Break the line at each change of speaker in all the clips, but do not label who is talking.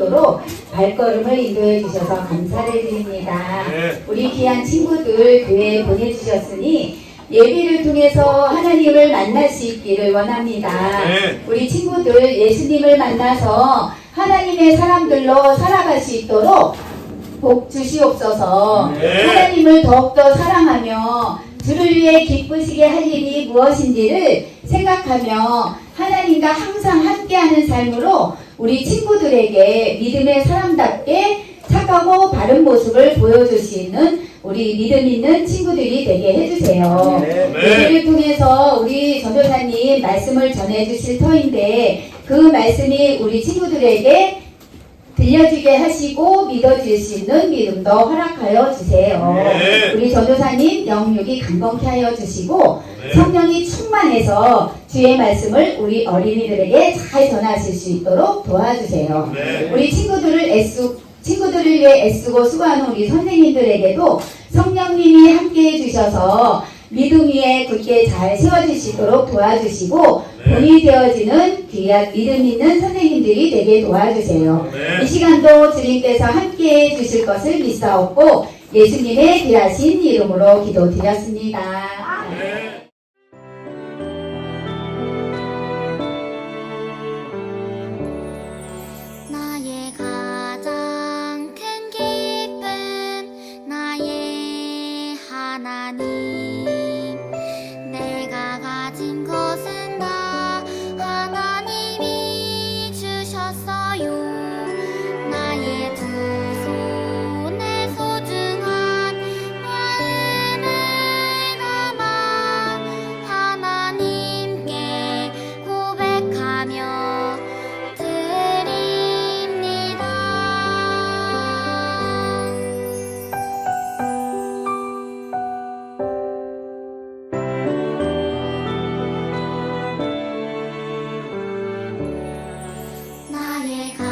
있도록 발걸음을 인도해 주셔서 감사를 드립니다. 우리 귀한 친구들 교회에 보내주셨으니 예배를 통해서 하나님을 만날 수 있기를 원합니다. 우리 친구들 친구들 예수님을 만나서 하나님의 사람들로 살아갈 수 있도록 복 주시옵소서. 하나님을 더욱더 사랑하며 주를 위해 기쁘시게 할 일이 무엇인지를 생각하며 하나님과 항상 함께하는 삶으로 우리 친구들에게 믿음의 사람답게 착하고 바른 모습을 보여주시는 우리 믿음 있는 친구들이 되게 해주세요. 예배를 통해서 우리 전도사님 말씀을 전해주실 터인데 그 말씀이 우리 친구들에게 들려주게 하시고 믿어줄 수 있는 믿음도 허락하여 주세요.
네.
우리 전도사님 영육이 강건케 하여 주시고 성령이 충만해서 주의 말씀을 우리 어린이들에게 잘 전하실 수 있도록 도와주세요.
네.
우리 친구들을 애쓰 친구들을 위해 애쓰고 수고하는 우리 선생님들에게도 성령님이 함께 해 주셔서 믿음 위에 굳게 잘 세워주시도록 도와주시고 본이 되어지는 귀한 믿음 있는 선생님들이 되게 도와주세요. 이 시간도 주님께서 함께 해 주실 것을 믿사옵고 예수님의 귀하신 이름으로 기도드렸습니다.
나의 가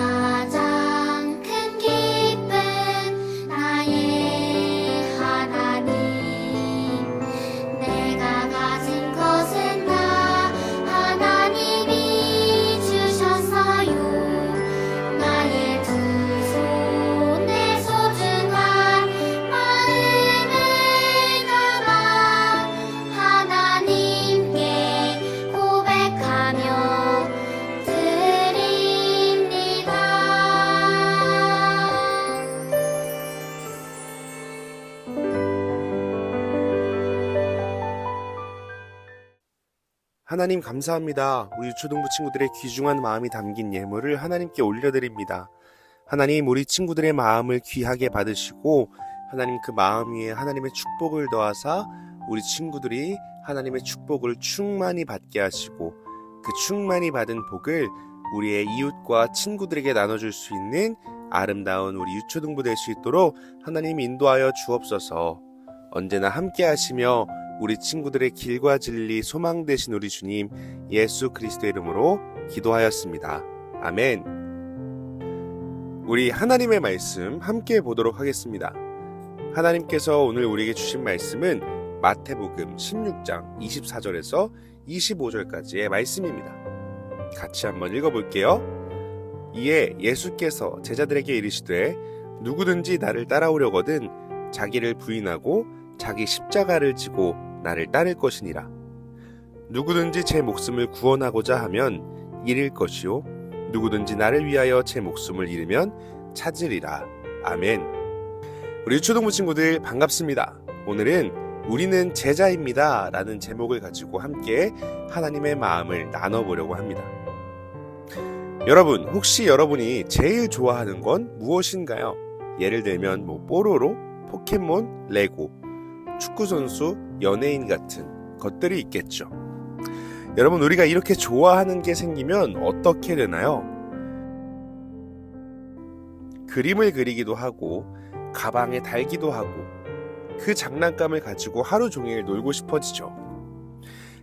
하나님 감사합니다. 우리 유초등부 친구들의 귀중한 마음이 담긴 예물을 하나님께 올려드립니다. 하나님 우리 친구들의 마음을 귀하게 받으시고 하나님 그 마음 위에 하나님의 축복을 더하사 우리 친구들이 하나님의 축복을 충만히 받게 하시고 그 충만히 받은 복을 우리의 이웃과 친구들에게 나눠줄 수 있는 아름다운 우리 유초등부 될 수 있도록 하나님 인도하여 주옵소서 언제나 함께 하시며 우리 친구들의 길과 진리 소망 되신 우리 주님 예수 그리스도의 이름으로 기도하였습니다. 아멘. 우리 하나님의 말씀 함께 보도록 하겠습니다. 하나님께서 오늘 우리에게 주신 말씀은 마태복음 16장 24절에서 25절까지의 말씀입니다. 같이 한번 읽어볼게요. 이에 예수께서 제자들에게 이르시되 누구든지 나를 따라오려거든 자기를 부인하고 자기 십자가를 지고 나를 따를 것이니라. 누구든지 제 목숨을 구원하고자 하면 잃을 것이요 누구든지 나를 위하여 제 목숨을 잃으면 찾으리라. 아멘. 우리 초등부 친구들 반갑습니다. 오늘은 우리는 제자입니다. 라는 제목을 가지고 함께 하나님의 마음을 나눠보려고 합니다. 여러분, 혹시 여러분이 제일 좋아하는 건 무엇인가요? 예를 들면 뭐 뽀로로, 포켓몬, 레고, 축구선수, 연예인 같은 것들이 있겠죠. 여러분, 우리가 이렇게 좋아하는 게 생기면 어떻게 되나요? 그림을 그리기도 하고, 가방에 달기도 하고, 그 장난감을 가지고 하루 종일 놀고 싶어지죠.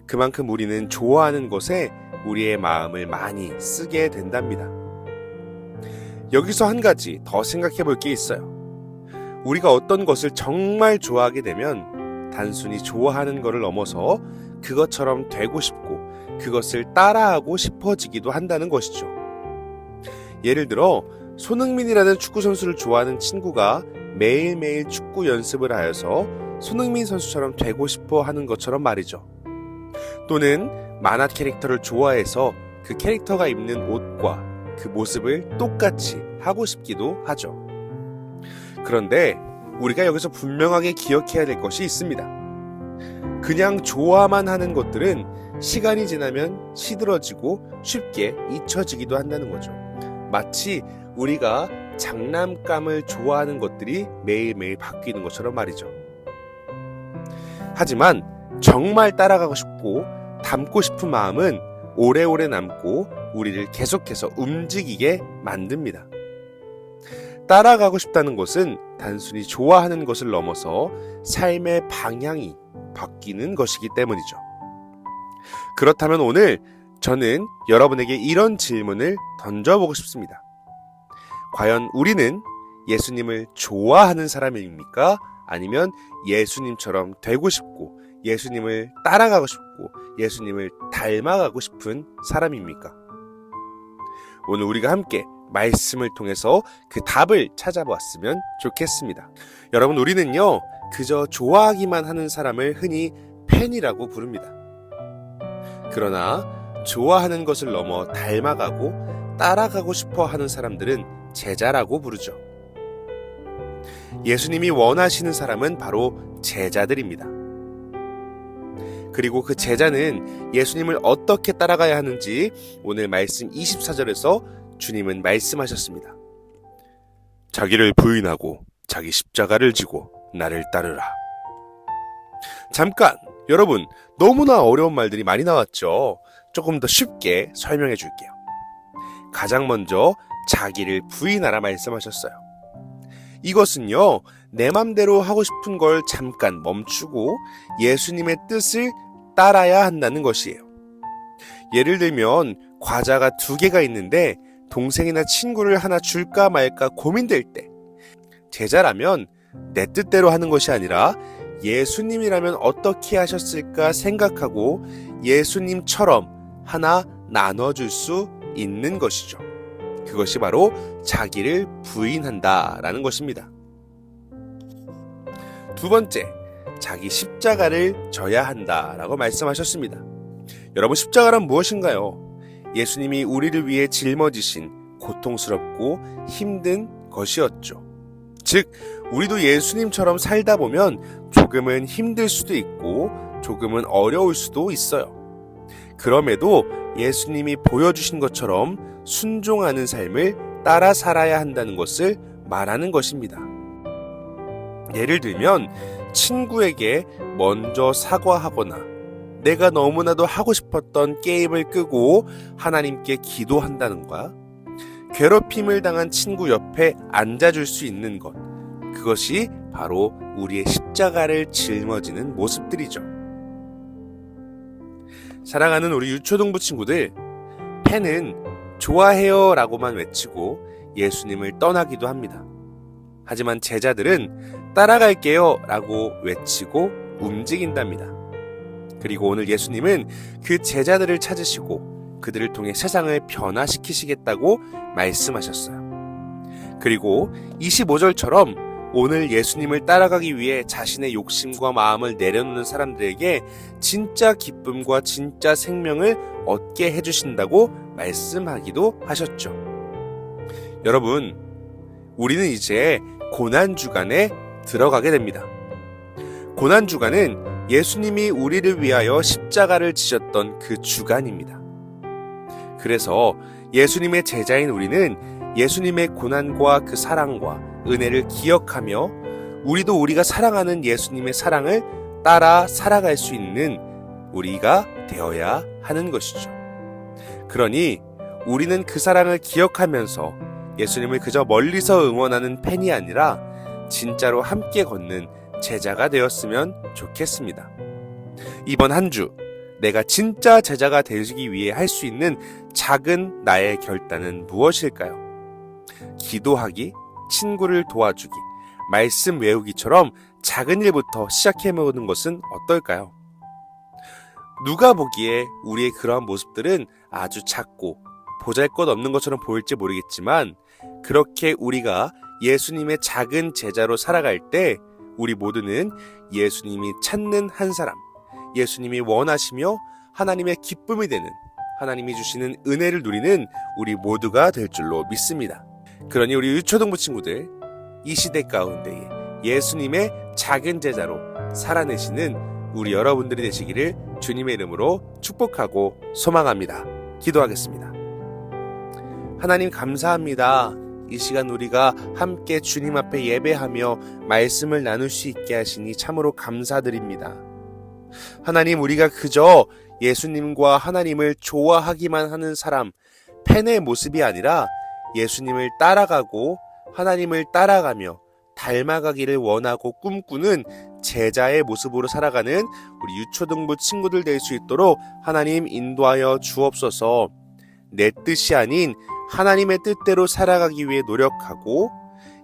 그만큼 우리는 좋아하는 것에 우리의 마음을 많이 쓰게 된답니다. 여기서 한 가지 더 생각해 볼 게 있어요. 우리가 어떤 것을 정말 좋아하게 되면 단순히 좋아하는 것을 넘어서 그것처럼 되고 싶고 그것을 따라하고 싶어지기도 한다는 것이죠. 예를 들어 손흥민이라는 축구 선수를 좋아하는 친구가 매일매일 축구 연습을 하여서 손흥민 선수처럼 되고 싶어 하는 것처럼 말이죠. 또는 만화 캐릭터를 좋아해서 그 캐릭터가 입는 옷과 그 모습을 똑같이 하고 싶기도 하죠. 그런데 우리가 여기서 분명하게 기억해야 될 것이 있습니다. 그냥 좋아만 하는 것들은 시간이 지나면 시들어지고 쉽게 잊혀지기도 한다는 거죠. 마치 우리가 장난감을 좋아하는 것들이 매일매일 바뀌는 것처럼 말이죠. 하지만 정말 따라가고 싶고 닮고 싶은 마음은 오래오래 남고 우리를 계속해서 움직이게 만듭니다. 따라가고 싶다는 것은 단순히 좋아하는 것을 넘어서 삶의 방향이 바뀌는 것이기 때문이죠. 그렇다면 오늘 저는 여러분에게 이런 질문을 던져보고 싶습니다. 과연 우리는 예수님을 좋아하는 사람입니까? 아니면 예수님처럼 되고 싶고 예수님을 따라가고 싶고 예수님을 닮아가고 싶은 사람입니까? 오늘 우리가 함께 말씀을 통해서 그 답을 찾아보았으면 좋겠습니다. 여러분, 우리는요, 그저 좋아하기만 하는 사람을 흔히 팬이라고 부릅니다. 그러나 좋아하는 것을 넘어 닮아가고 따라가고 싶어 하는 사람들은 제자라고 부르죠. 예수님이 원하시는 사람은 바로 제자들입니다. 그리고 그 제자는 예수님을 어떻게 따라가야 하는지 오늘 말씀 24절에서 주님은 말씀하셨습니다. 자기를 부인하고 자기 십자가를 지고 나를 따르라. 잠깐, 여러분, 너무나 어려운 말들이 많이 나왔죠? 조금 더 쉽게 설명해 줄게요. 가장 먼저 자기를 부인하라 말씀하셨어요. 이것은요, 내 맘대로 하고 싶은 걸 잠깐 멈추고 예수님의 뜻을 따라야 한다는 것이에요. 예를 들면, 과자가 두 개가 있는데, 동생이나 친구를 하나 줄까 말까 고민될 때, 제자라면 내 뜻대로 하는 것이 아니라 예수님이라면 어떻게 하셨을까 생각하고 예수님처럼 하나 나눠줄 수 있는 것이죠. 그것이 바로 자기를 부인한다라는 것입니다. 두 번째, 자기 십자가를 져야 한다라고 말씀하셨습니다. 여러분, 십자가란 무엇인가요? 예수님이 우리를 위해 짊어지신 고통스럽고 힘든 것이었죠. 즉, 우리도 예수님처럼 살다 보면 조금은 힘들 수도 있고 조금은 어려울 수도 있어요. 그럼에도 예수님이 보여주신 것처럼 순종하는 삶을 따라 살아야 한다는 것을 말하는 것입니다. 예를 들면, 친구에게 먼저 사과하거나 내가 너무나도 하고 싶었던 게임을 끄고 하나님께 기도한다는 거야. 괴롭힘을 당한 친구 옆에 앉아줄 수 있는 것. 그것이 바로 우리의 십자가를 짊어지는 모습들이죠. 사랑하는 우리 유초동부 친구들, 팬은 좋아해요 라고만 외치고 예수님을 떠나기도 합니다. 하지만 제자들은 따라갈게요 라고 외치고 움직인답니다. 그리고 오늘 예수님은 그 제자들을 찾으시고 그들을 통해 세상을 변화시키시겠다고 말씀하셨어요. 그리고 25절처럼 오늘 예수님을 따라가기 위해 자신의 욕심과 마음을 내려놓는 사람들에게 진짜 기쁨과 진짜 생명을 얻게 해주신다고 말씀하기도 하셨죠. 여러분, 우리는 이제 고난주간에 들어가게 됩니다. 고난주간은 예수님이 우리를 위하여 십자가를 지셨던 그 주간입니다. 그래서 예수님의 제자인 우리는 예수님의 고난과 그 사랑과 은혜를 기억하며 우리도 우리가 사랑하는 예수님의 사랑을 따라 살아갈 수 있는 우리가 되어야 하는 것이죠. 그러니 우리는 그 사랑을 기억하면서 예수님을 그저 멀리서 응원하는 팬이 아니라 진짜로 함께 걷는 제자가 되었으면 좋겠습니다. 이번 한 주, 내가 진짜 제자가 되기 위해 할 수 있는 작은 나의 결단은 무엇일까요? 기도하기, 친구를 도와주기, 말씀 외우기처럼 작은 일부터 시작해보는 것은 어떨까요? 누가 보기에 우리의 그러한 모습들은 아주 작고 보잘 것 없는 것처럼 보일지 모르겠지만 그렇게 우리가 예수님의 작은 제자로 살아갈 때 우리 모두는 예수님이 찾는 한 사람, 예수님이 원하시며 하나님의 기쁨이 되는 하나님이 주시는 은혜를 누리는 우리 모두가 될 줄로 믿습니다. 그러니 우리 유초동부 친구들 이 시대 가운데에 예수님의 작은 제자로 살아내시는 우리 여러분들이 되시기를 주님의 이름으로 축복하고 소망합니다. 기도하겠습니다. 하나님 감사합니다. 이 시간 우리가 함께 주님 앞에 예배하며 말씀을 나눌 수 있게 하시니 참으로 감사드립니다. 하나님 우리가 그저 예수님과 하나님을 좋아하기만 하는 사람, 팬의 모습이 아니라 예수님을 따라가고 하나님을 따라가며 닮아가기를 원하고 꿈꾸는 제자의 모습으로 살아가는 우리 유초등부 친구들 될 수 있도록 하나님 인도하여 주옵소서 내 뜻이 아닌 하나님의 뜻대로 살아가기 위해 노력하고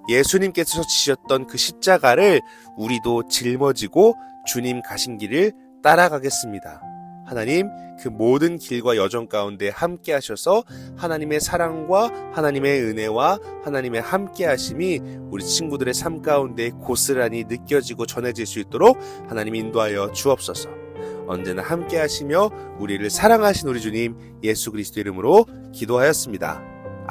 예수님께서 지셨던 그 십자가를 우리도 짊어지고 주님 가신 길을 따라가겠습니다. 하나님, 그 모든 길과 여정 가운데 함께 하셔서 하나님의 사랑과 하나님의 은혜와 하나님의 함께 하심이 우리 친구들의 삶 가운데 고스란히 느껴지고 전해질 수 있도록 하나님 인도하여 주옵소서. 언제나 함께 하시며 우리를 사랑하신 우리 주님 예수 그리스도 이름으로 기도하였습니다.